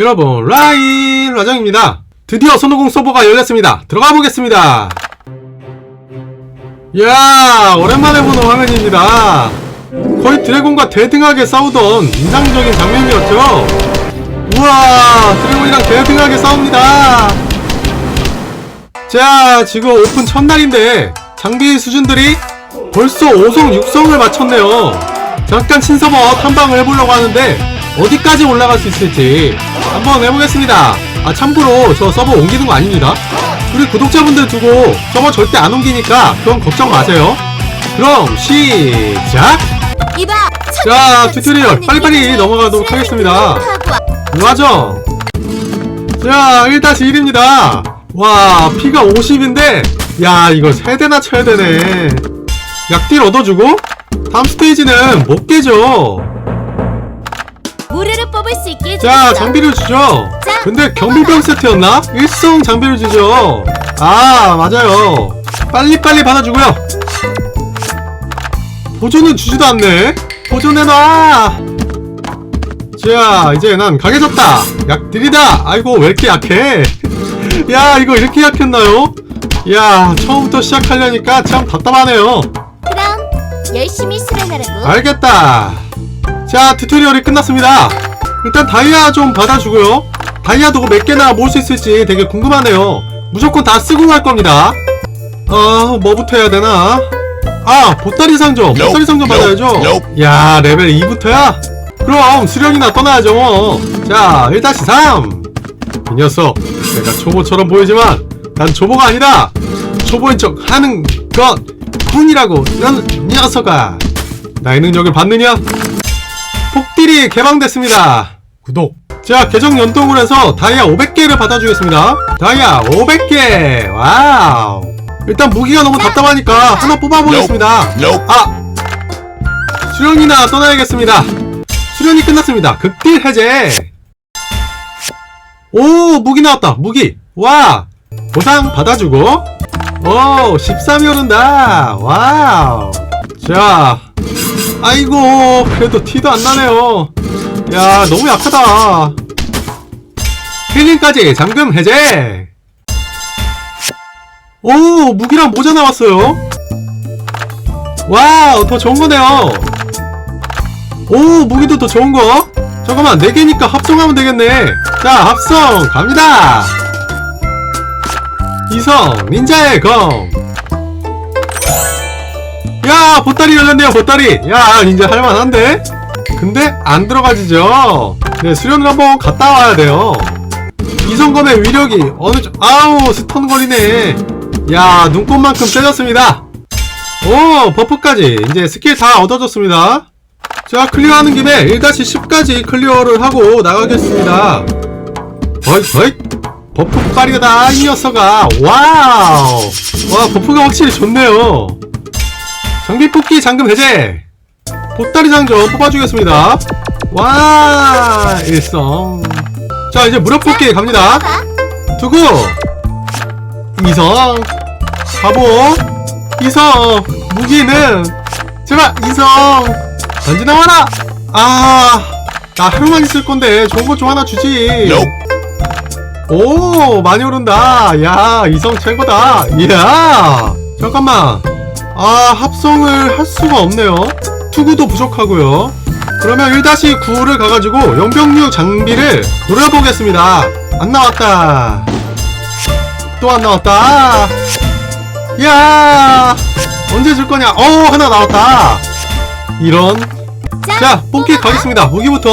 여러분 라인 라장입니다. 드디어 손오공 서버가 열렸습니다. 들어가 보겠습니다. 이야 오랜만에 보는 화면입니다. 거의 드래곤과 대등하게 싸우던 인상적인 장면이었죠? 우와 드래곤이랑 대등하게 싸웁니다. 자 지금 오픈 첫날인데 장비 수준들이 벌써 5성 6성을 마쳤네요. 잠깐 신서버 탐방을 해보려고 하는데 어디까지 올라갈 수 있을지 한번 해보겠습니다. 아 참고로 저 서버 옮기는 거 아닙니다. 우리 구독자분들 두고 서버 절대 안 옮기니까 그건 걱정 마세요. 그럼 시작! 이봐. 자, 튜토리얼. 빨리빨리 넘어가도록 하겠습니다. 맞죠? 자 1-1입니다. 와 피가 50인데 야 이거 세대나 쳐야 되네. 약딜 얻어주고 다음 스테이지는 못 깨죠 뽑을 수 있게. 자 해주겠어. 장비를 주죠 근데 경비병 세트였나? 일성 장비를 주죠 아 맞아요 빨리빨리 받아주고요 보조는 주지도 않네 보조내놔 자 이제 난 강해졌다 약들이다 아이고 왜 이렇게 약해 야 이거 이렇게 약했나요? 야 처음부터 시작하려니까 참 답답하네요 그럼 열심히 수련하라고. 알겠다. 자, 튜토리얼이 끝났습니다. 일단 다이아 좀 받아주고요. 다이아도 몇 개나 모을 수 있을지 되게 궁금하네요. 무조건 다 쓰고 갈 겁니다. 어, 뭐부터 해야 되나? 아, 보따리 상점. 보따리 상점 받아야죠. 야, 레벨 2부터야? 그럼 수련이나 떠나야죠. 뭐. 자, 1-3. 이 녀석, 내가 초보처럼 보이지만 난 초보가 아니다. 초보인 척 하는 것 뿐이라고. 난 녀석아. 나의 능력을 받느냐? 폭딜이 개방됐습니다. 구독. 자, 계정 연동을 해서 다이아 500개를 받아주겠습니다. 다이아 500개. 와우. 일단 무기가 너무 답답하니까 하나 뽑아보겠습니다. 아! 수련이나 떠나야겠습니다. 수련이 끝났습니다. 극딜 해제. 오, 무기 나왔다. 무기. 와! 보상 받아주고. 오, 13이 오른다. 와우. 자. 아이고, 그래도 티도 안 나네요. 야, 너무 약하다. 힐링까지 잠금 해제. 오, 무기랑 모자 나왔어요. 와우 더 좋은 거네요 오 무기도 더 좋은 거 잠깐만 4개니까 합성하면 되겠네 자 합성 갑니다 이성 닌자의 검 야, 보따리 열렸네요, 보따리. 야, 닌자 할만한데? 근데 안 들어가지죠? 네, 수련을 한번 갔다 와야 돼요. 이성검의 위력이 어느 정 아우, 스턴 거리네. 야, 눈꽃만큼 세졌습니다. 오 버프까지 이제 스킬 다 얻어졌습니다 자 클리어하는 김에 1-10까지 클리어를 하고 나가겠습니다 어이 어이 버프 빠르다 이 녀석아 와우 와 버프가 확실히 좋네요 장비 뽑기 잠금 해제. 보따리 상점 뽑아주겠습니다. 와 일성. 자 이제 무력 뽑기 갑니다. 봐. 두고. 이성. 바보. 이성. 무기는. 제발 이성. 전지 나와라. 아나 하루만 있을 건데 좋은 것 좀 하나 주지. 오 많이 오른다. 야 이성 최고다. 이야 잠깐만 아 합성을 할 수가 없네요. 투구도 부족하고요. 그러면 1-9를 가가지고 연병류 장비를 노려보겠습니다. 안 나왔다. 또 안 나왔다. 야! 언제 줄 거냐? 어 하나 나왔다. 이런. 자 뽑기 가겠습니다. 무기부터.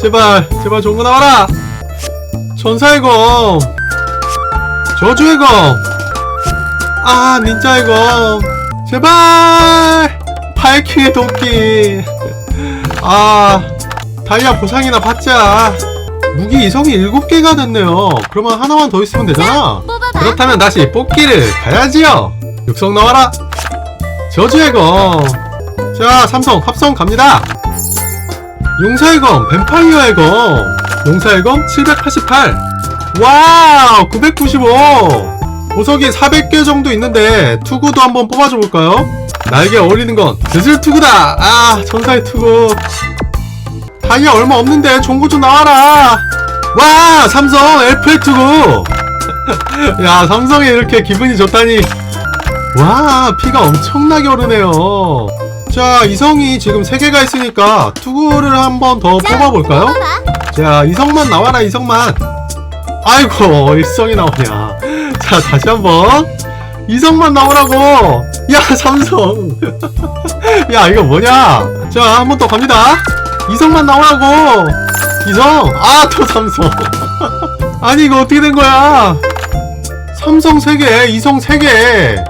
제발 제발 좋은 거 나와라. 전사의 검 저주의 검아 닌자의 검 제발! 발키의 도끼. 아 다이아 보상이나 받자. 무기 이성이 7개가 됐네요. 그러면 하나만 더 있으면 되잖아. 그렇다면 다시 뽑기를 가야지요. 육성 나와라. 저주의 검 자 삼성 합성 갑니다. 용사의 검 뱀파이어의 검. 용사의 검 788 와우 995 보석이 400개 정도 있는데 투구도 한번 뽑아줘 볼까요? 나에게 어울리는 건 드슬 투구다. 아 전사의 투구. 다이아 얼마 없는데 거좀 나와라. 와 삼성 FL2구. 야 삼성이 이렇게 기분이 좋다니. 와 피가 엄청나게 오르네요. 자 이성이 지금 3개가 있으니까 투구를 한번 더 뽑아볼까요? 자 이성만 나와라 이성만. 아이고 일성이 나오냐 자 다시 한번. 이성만 나오라고! 야 삼성! 야 이거 뭐냐? 자 한 번 더 갑니다. 이성만 나오라고! 이성! 아 또 삼성! 아니 이거 어떻게 된 거야? 삼성 3개 이성 3개.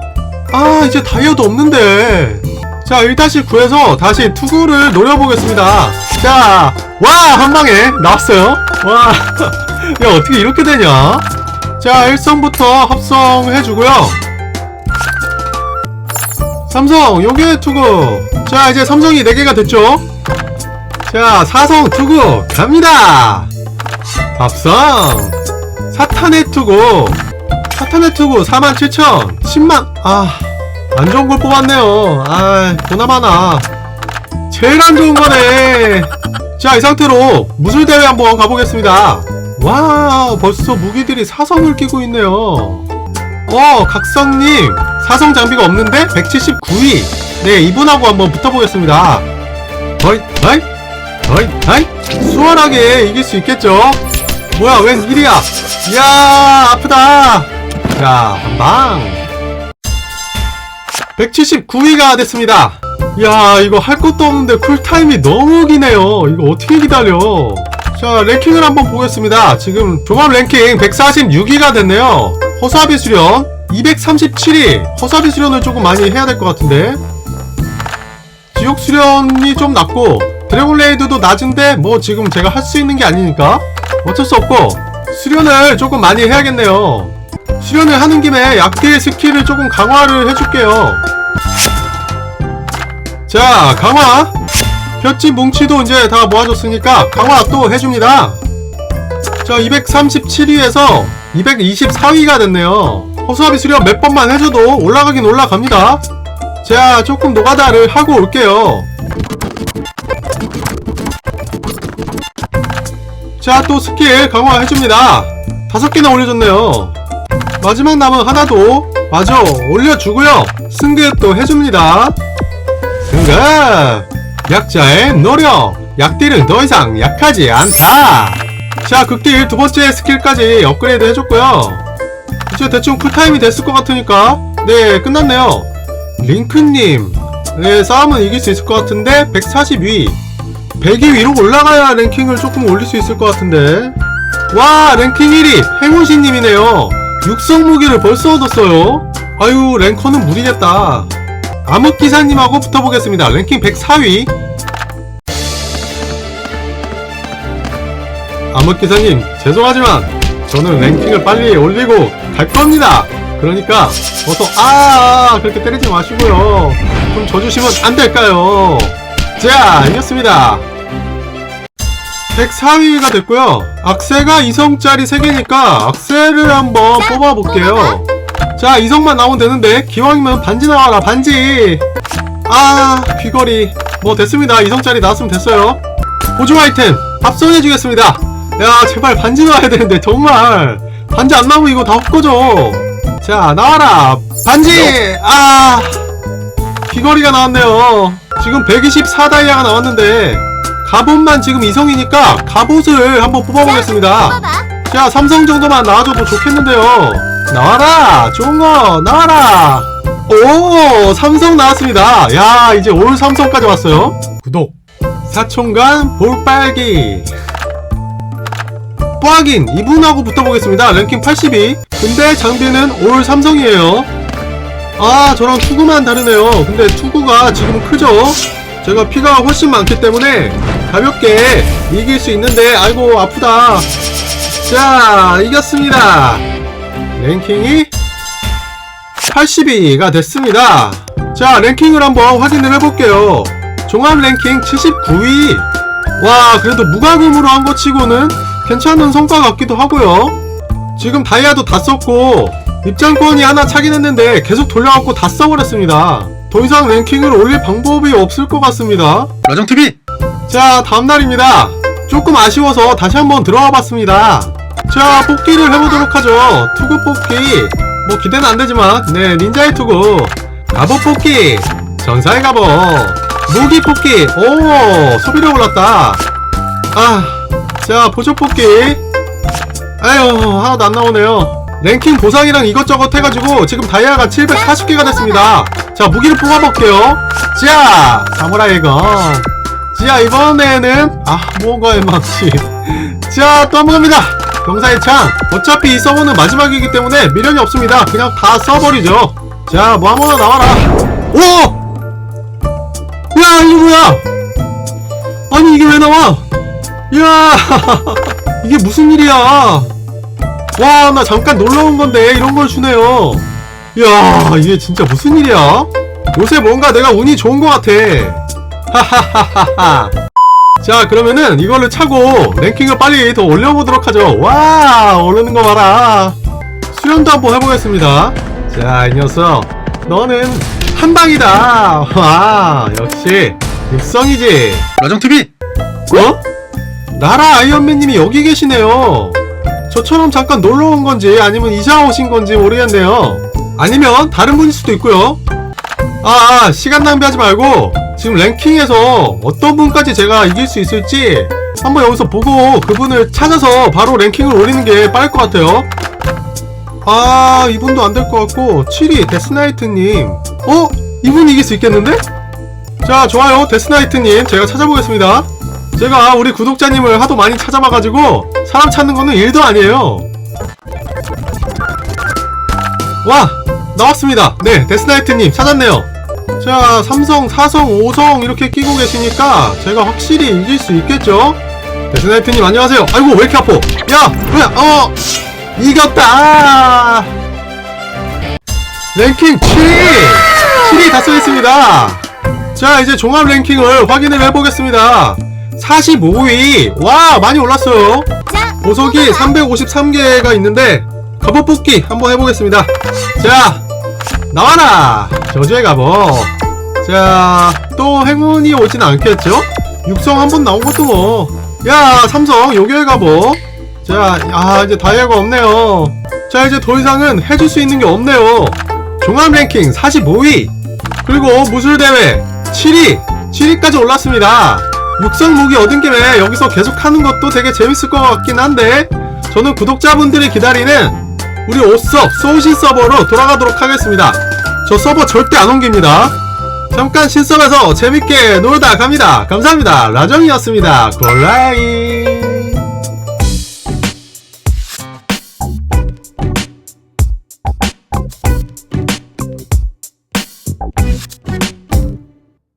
아 이제 다이어도 없는데. 자 1-9에서 다시 투구를 노려보겠습니다. 자와 한방에 나왔어요. 와야 어떻게 이렇게 되냐 자 1성부터 합성해주고요. 삼성 요게 투구. 자 이제 삼성이 4개가 됐죠? 자 사성 투구 갑니다. 합성. 사탄의 투구. 사탄의 투구 47,000 10만. 아 안 좋은 걸 뽑았네요. 아 보나마나. 제일 안 좋은 거네. 자 이 상태로 무술대회 한번 가보겠습니다 와 벌써 무기들이 사성을 끼고 있네요. 어 각성님 사성 장비가 없는데? 179위. 네 이분하고 한번 붙어보겠습니다. 허이 하이 허이 하이. 수월하게 이길 수 있겠죠? 뭐야 웬 일이야? 이야 아프다. 자 한방. 179위가 됐습니다. 야 이거 할 것도 없는데 쿨타임이 너무 기네요. 이거 어떻게 기다려 자 랭킹을 한번 보겠습니다. 지금 종합 랭킹 146위가 됐네요. 허수아비 수련 237위. 허수아비 수련을 조금 많이 해야 될 것 같은데. 지옥 수련이 좀 낮고 드래곤 레이드도 낮은데 뭐 지금 제가 할 수 있는 게 아니니까 어쩔 수 없고 수련을 조금 많이 해야겠네요. 수련을 하는 김에 약딜 스킬을 조금 강화를 해줄게요. 자 강화 볕집 뭉치도 이제 다 모아줬으니까 강화 또 해줍니다. 자 237위에서 224위가 됐네요. 허수아비 수련 몇 번만 해줘도 올라가긴 올라갑니다. 자 조금 노가다를 하고 올게요. 자 또 스킬 강화해줍니다. 다섯 개나 올려줬네요. 마지막 남은 하나도 마저 올려주고요. 승급 또 해줍니다. 승급 약자의 노력 약딜은 더 이상 약하지 않다. 자 극딜 두 번째 스킬까지 업그레이드 해줬고요. 이제 대충 쿨타임이 됐을 것 같으니까 네 끝났네요. 링크님 네 싸움은 이길 수 있을 것 같은데 142 100위. 위로 올라가야 랭킹을 조금 올릴 수 있을 것 같은데. 와 랭킹 1위 행운신님이네요. 육성 무기를 벌써 얻었어요. 아유 랭커는 무리겠다 암흑기사님하고 붙어보겠습니다. 랭킹 104위. 암흑기사님 죄송하지만 저는 랭킹을 빨리 올리고 갈 겁니다. 그러니까 어서 아 그렇게 때리지 마시고요. 좀 져주시면 안 될까요? 자 이겼습니다. 104위가 됐고요. 악세가 2성짜리 3개니까 악세를 한번 뽑아볼게요 자 2성만 나오면 되는데 기왕이면 반지 나와라 반지. 아 귀걸이. 뭐 됐습니다. 2성짜리 나왔으면 됐어요. 보조 아이템 합성해 주겠습니다. 야 제발 반지 나와야 되는데 정말. 반지 안 나오면 이거 다 헛거져 자 나와라. 반지! 아! 귀걸이가 나왔네요. 지금 124다이아가 나왔는데 갑옷만 지금 이성이니까 갑옷을 한번 뽑아보겠습니다. 자 삼성 정도만 나와줘도 좋겠는데요 나와라! 좋은 거 나와라! 오 삼성 나왔습니다. 야 이제 올 삼성까지 왔어요. 구독. 사촌간 볼빨기. 뽀하긴 이분하고 붙어보겠습니다. 랭킹 82 근데 장비는 올 삼성이에요. 아 저랑 투구만 다르네요. 근데 투구가 지금 크죠? 제가 피가 훨씬 많기 때문에 가볍게 이길 수 있는데 아이고 아프다. 자 이겼습니다 랭킹이 82가 됐습니다. 자 랭킹을 한번 확인을 해볼게요. 종합 랭킹 79위. 와 그래도 무과금으로 한 거 치고는 괜찮은 성과 같기도 하고요. 지금 다이아도 다 썼고 입장권이 하나 차긴 했는데 계속 돌려갖고 다 써버렸습니다. 더 이상 랭킹을 올릴 방법이 없을 것 같습니다. 라정TV! 자 다음날입니다. 조금 아쉬워서 다시 한번 들어와 봤습니다. 자, 뽑기를 해보도록 하죠. 투구 뽑기. 뭐 기대는 안 되지만, 네, 닌자의 투구. 갑옷 뽑기. 전사의 갑옷. 무기 뽑기. 오, 소비력 올랐다. 아, 자, 보조 뽑기. 아유, 하나도 안 나오네요. 랭킹 보상이랑 이것저것 해가지고 지금 다이아가 740개가 됐습니다. 자, 무기를 뽑아볼게요. 자, 사무라이 검. 자, 이번에는, 아, 뭔가의 망치. 자, 또 한번 갑니다. 병사의 창. 어차피 이 서버는 마지막이기 때문에 미련이 없습니다. 그냥 다 써버리죠. 자, 뭐 아무나 나와라. 오! 야, 이게 뭐야? 아니, 이게 왜 나와? 야, 이게 무슨 일이야? 와, 나 잠깐 놀러 온 건데 이런 걸 주네요. 야, 이게 진짜 무슨 일이야? 요새 뭔가 내가 운이 좋은 것 같아. 하하하하하. 자, 그러면은 이걸로 차고 랭킹을 빨리 더 올려보도록 하죠. 와, 오르는 거 봐라. 수련도 한번 해보겠습니다. 자, 이 녀석. 너는 한 방이다. 와, 역시 육성이지. 라정TV! 어? 나라 아이언맨님이 여기 계시네요. 저처럼 잠깐 놀러 온 건지 아니면 이사 오신 건지 모르겠네요. 아니면 다른 분일 수도 있고요. 아, 아, 시간 낭비하지 말고 지금 랭킹에서 어떤 분까지 제가 이길 수 있을지 한번 여기서 보고 그분을 찾아서 바로 랭킹을 올리는 게 빠를 것 같아요. 아, 이분도 안 될 것 같고 7위 데스나이트님. 어? 이분 이길 수 있겠는데? 자, 좋아요. 데스나이트님. 제가 찾아보겠습니다. 제가 우리 구독자님을 하도 많이 찾아봐가지고 사람 찾는 거는 일도 아니에요. 와! 나왔습니다. 네, 데스나이트님 찾았네요. 자, 삼성, 사성, 오성 이렇게 끼고 계시니까 제가 확실히 이길 수 있겠죠? 데스나이트님 안녕하세요. 아이고, 왜 이렇게 아파? 야! 왜, 어! 이겼다! 랭킹 7위! 7위 달성했습니다. 자, 이제 종합 랭킹을 확인을 해보겠습니다. 45위! 와, 많이 올랐어요. 자, 보석이 353개가 있는데 갑옷 뽑기 한번 해보겠습니다. 자, 나와라! 저주의 갑옷. 자, 또 행운이 오진 않겠죠? 육성 한 번 나온 것도 뭐. 야, 삼성 요괴의 갑옷. 자, 아, 이제 다이아가 없네요. 자, 이제 더 이상은 해줄 수 있는 게 없네요. 종합 랭킹 45위. 그리고 무술대회 7위. 7위까지 올랐습니다. 육성 무기 얻은 김에 여기서 계속 하는 것도 되게 재밌을 것 같긴 한데 저는 구독자분들이 기다리는 우리 오섭 소신 서버로 돌아가도록 하겠습니다. 저 서버 절대 안 옮깁니다. 잠깐 신섭에서 재밌게 놀다 갑니다. 감사합니다. 라정이었습니다. 골라이